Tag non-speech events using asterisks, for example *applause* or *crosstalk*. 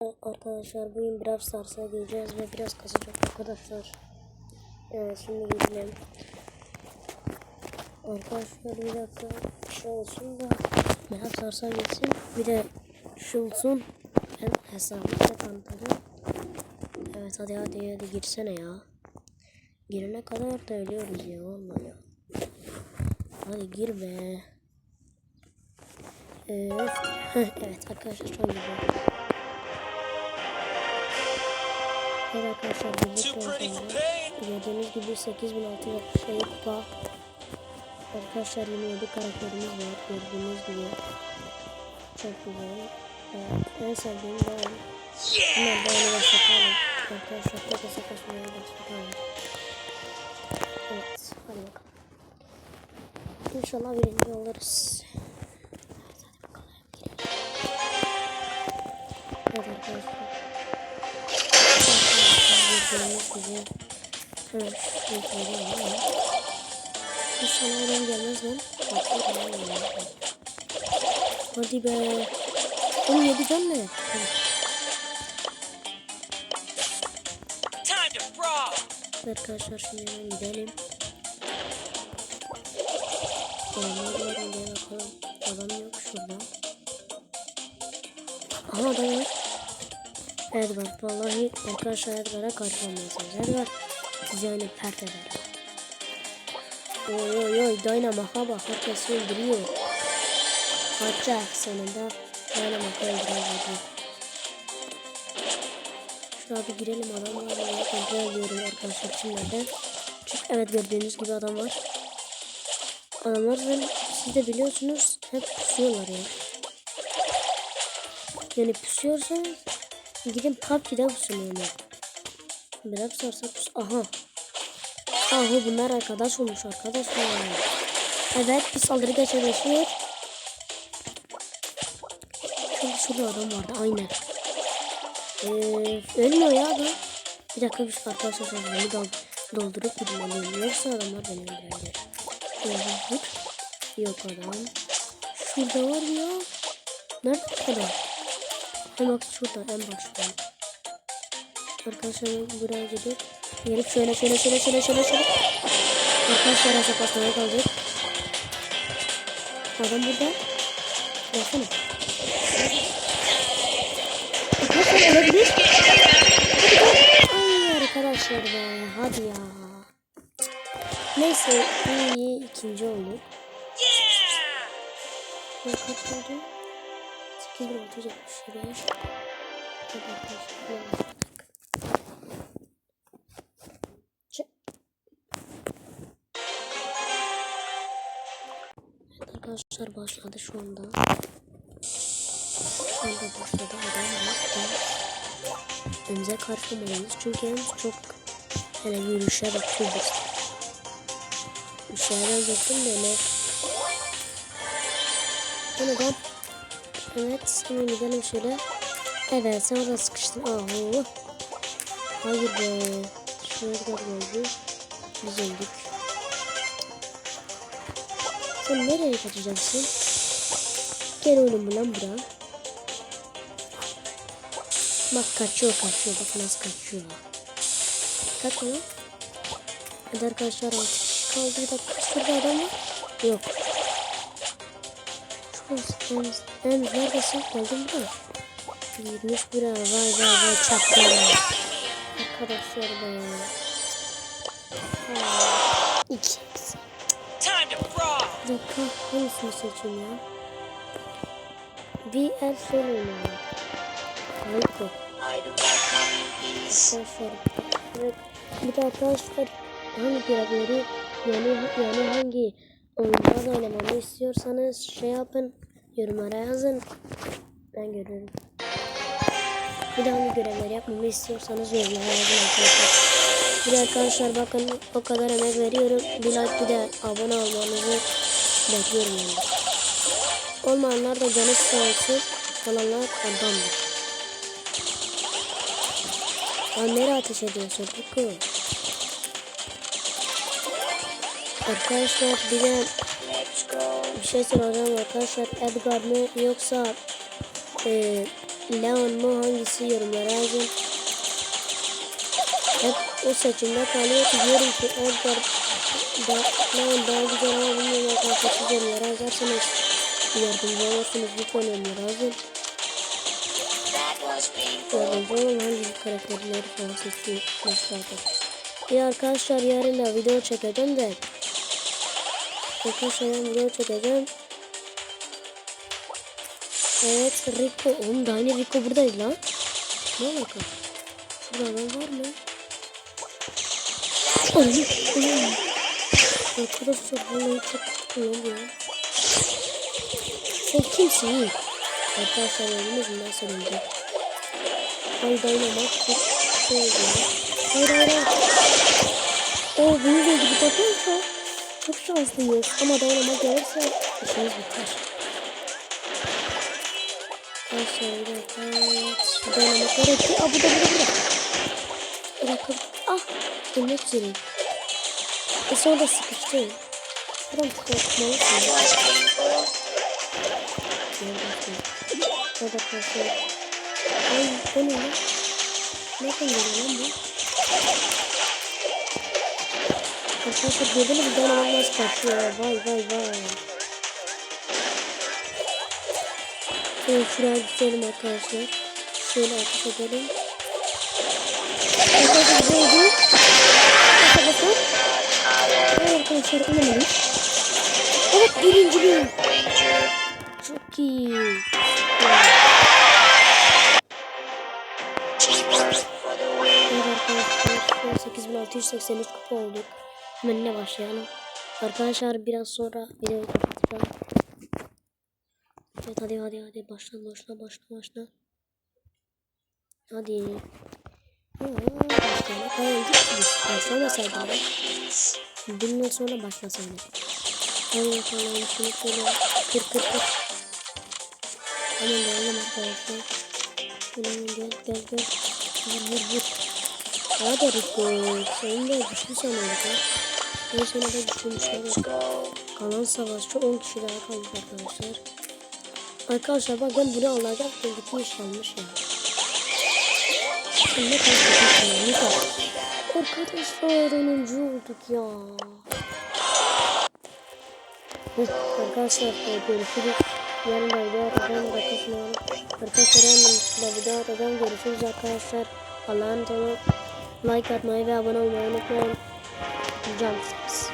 Arkadaşlar bugün Brawl Stars'a gireceğiz ve biraz kasacak arkadaşlar. Evet şimdi gidelim. Arkadaşlar bir dakika şey olsun da Brawl Stars'a geçsin. Bir de şu olsun. Ben hesabımı da tanıtırım. Evet hadi hadi hadi girsene ya. Girene kadar da ölüyoruz ya vallahi ya. Hadi gir be. Evet. *laughs* evet arkadaşlar çok güzel. Arkadaşlar birlikte oynayacağız. Gördüğünüz gibi 8667 kupa. Arkadaşlar 27 karakterimiz var. Gördüğünüz gibi. Çok güzel. Evet, en sevdiğim o. Hemen böyle başlatalım. Arkadaşlar tek hesap açmaya başlatalım. Evet hadi bakalım. İnşallah birinci oluruz. Evet arkadaşlar. Gördüğünüz gibi Evet, İnşallah adam gelmez lan ya. Hadi be Oğlum yedi can ne? Hadi. Time to brawl! Arkadaşlar şimdi hemen gidelim Adamlar var Adam yok şurada Aha adam var Edward vallahi arkadaşlar karşı olmayacağız. Edward bizi yani pert eder. Oy oy oy Dynamite'a bak herkesi öldürüyor. Kaçacak sonunda Dynamite'ı öldürüyor. Şuna bir girelim adam var mı? Kontrol ediyorum arkadaşlar kimlerden. Çünkü evet gördüğünüz gibi adam var. Adamlar zaten siz de biliyorsunuz hep pusuyorlar ya. Yani pusuyorsanız Gidin PUBG'de pusun yani. Biraz sorsa pus. Aha. Aha bunlar arkadaş olmuş arkadaşlar. Evet bir saldırı gerçekleşiyor. Şurada şurada adam vardı aynen. Ee, ölmüyor ya adam. Bir dakika bir arkadaşlar sözlerimi dol doldurup gitmeliyim. Yoksa adamlar beni öldürecek. Yok, adam. Şurada var ya. Nerede adam? Hem bak şurada en başta. Arkadaşlar buraya gidip gelip şöyle şöyle şöyle şöyle şöyle şöyle. Arkadaşlar hesap basmaya kalacak. Adam burada. Baksana. Arkadaşlar olabilir. Ay arkadaşlar be hadi ya. Neyse iyi ikinci olduk. Yeah! Ne kaç oldu? 8675 Hadi arkadaşlar. Başladı şu anda. Şu anda başladı adam var. Önce karşılamalıyız çünkü en çok hele yürüyüşe bakıyoruz. Bir şeyler yaptım da ne? Bu ne lan? Evet, hemen gidelim şöyle. Evet, sen orada sıkıştın. Ahu. Hayır be. Şuraya kadar geldi. Biz öldük. Sen nereye kaçacaksın? Gel oğlum lan bura. Bak kaçıyor kaçıyor. Bak nasıl kaçıyor. Kaçma lan. Hadi arkadaşlar 6 kişi kaldı. Bir dakika şurada adam var. Yok. Şurası en, en neredesin? Geldin buraya. Girmiş buraya. Vay vay vay çaktı. Arkadaşlar be. Ha, İki. Time to brawl! Bir dakika. Hangisini seçeyim ya? Bir el sol oynayalım. Harika. Arkadaşlar. Bir de arkadaşlar hangi görevleri yani, yani hangi oyunlarda oynamamı istiyorsanız şey yapın yorumlara yazın. Ben görürüm. Bir de hangi görevleri yapmamı istiyorsanız yorumlara yazın arkadaşlar. Bir arkadaşlar bakın o kadar emek veriyorum. Bir like bir de abone olmanızı bekliyorum yani. Olmayanlar da canı sağ olsun. Olanlar adamdır. Lan nereye ateş ediyorsun Kuku? Arkadaşlar bir de bir şey soracağım arkadaşlar. Edgar mı yoksa e, Leon mu? Hangisi? Yorumlara yazın. Hep o seçimde kalıyor. Ki diyorum ki Edgar da, Leon daha güzel ama bilmiyorum arkadaşlar. Siz yorumlara yazarsanız yardımcı olursunuz. Lütfen yorumlara yazın. Yardımcı olun. Hangi karakterleri falan seçiyorsunuz? Ya arkadaşlar yarın da video çekeceğim de Arkadaşlar yarın video çekeceğim Evet Rico. Oğlum daha yeni Rico buradaydı lan. Ne alaka? Burada adam var mı? Oğlum. Oğlum. Arkadaşlar vallahi çok korkuyorum ya. Sen kimsin? Arkadaşlar mü nasıl önce? Ay dayanamak çok şey oldu ya. Hayır hayır hayır. Oo bunu gördü bir takımsa. Çok şanslıyız. Ama dayanamak gelirse işimiz biter. Arkadaşlar bir dakika. Dayanamakları etti. Aa bu da bu da bu da. Bir dakika. Ah. Ölmek üzereyim. E sonra da sıkıştı. Buradan tıklamalısın. Evet arkadaşlar. Ay bu ne lan? Nereden geliyor lan bu? Arkadaşlar gördünüz mü? Dayanamak nasıl kaçıyor? Vay vay vay. Evet şuraya gidelim arkadaşlar. Şöyle ateş edelim. Arkadaşlar bu oldu. Arkadaşlar. Evet arkadaşlar olamadım. Evet birinciliğim. Çok iyi. Evet arkadaşlar 8683 kupa olduk. Hemen yine başlayalım. Arkadaşlar biraz sonra videoyu kapatacağım. Evet hadi hadi hadi başla başla başla başla. Hadi. Aa, Başla. Tamam gittiniz. Başlamasaydım ben. Bundan sonra başlasaydım. Hadi bakalım şunu şöyle kır kır kır. Hemen geldim arkadaşlar. Şöyle gel gel gel. Vur vur vur. Hadi Rico. Senin de güçlü sanıyorduk ha. Ben sonra da güçlüymüşler. Kalan savaşçı 10 kişi daha kalmış arkadaşlar. Arkadaşlar bak ben bunu alacaktım gitmiş almış ya. Ya Niko. Arkadaşlar 10. olduk ya. Arkadaşlar görüşürüz. Yarın da video atacağım. Bakın Arkadaşlar yarın da video atacağım. Görüşürüz arkadaşlar. Allah'a emanet olun. Like atmayı ve abone olmayı unutmayın. jumps.